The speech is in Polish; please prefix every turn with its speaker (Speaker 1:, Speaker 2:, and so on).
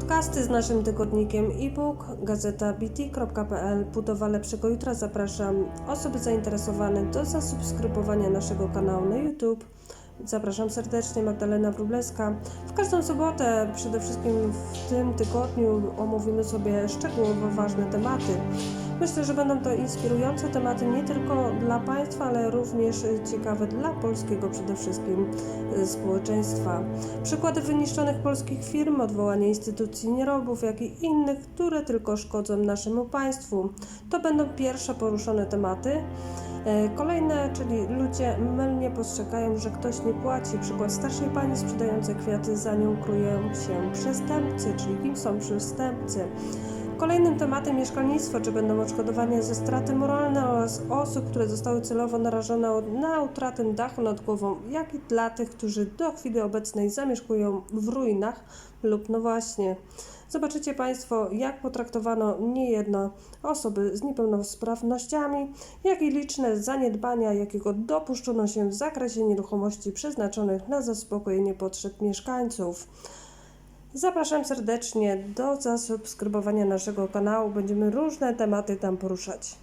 Speaker 1: podcasty z naszym tygodnikiem e-book, gazeta bt.pl, budowa lepszego jutra. Zapraszam osoby zainteresowane do zasubskrybowania naszego kanału na YouTube. Zapraszam serdecznie, Magdalena Wróblewska. W każdą sobotę, przede wszystkim w tym tygodniu, omówimy sobie szczegółowo ważne tematy. Myślę, że będą to inspirujące tematy nie tylko dla Państwa, ale również ciekawe dla polskiego przede wszystkim y, społeczeństwa. Przykłady wyniszczonych polskich firm, odwołanie instytucji nierobów, jak i innych, które tylko szkodzą naszemu państwu. To będą pierwsze poruszone tematy. E, Kolejne, czyli ludzie mylnie postrzegają, że ktoś nie płaci. Przykład starszej pani sprzedającej kwiaty, za nią kryją się przestępcy, czyli kim są przestępcy. Kolejnym tematem mieszkalnictwo, czy będą odszkodowania za straty moralne oraz osób, które zostały celowo narażone na utratę dachu nad głową, jak i dla tych, którzy do chwili obecnej zamieszkują w ruinach lub no właśnie. Zobaczycie Państwo, jak potraktowano niejedno osoby z niepełnosprawnościami, jak i liczne zaniedbania, jakiego dopuszczono się w zakresie nieruchomości przeznaczonych na zaspokojenie potrzeb mieszkańców. Zapraszam serdecznie do zasubskrybowania naszego kanału. Będziemy różne tematy tam poruszać.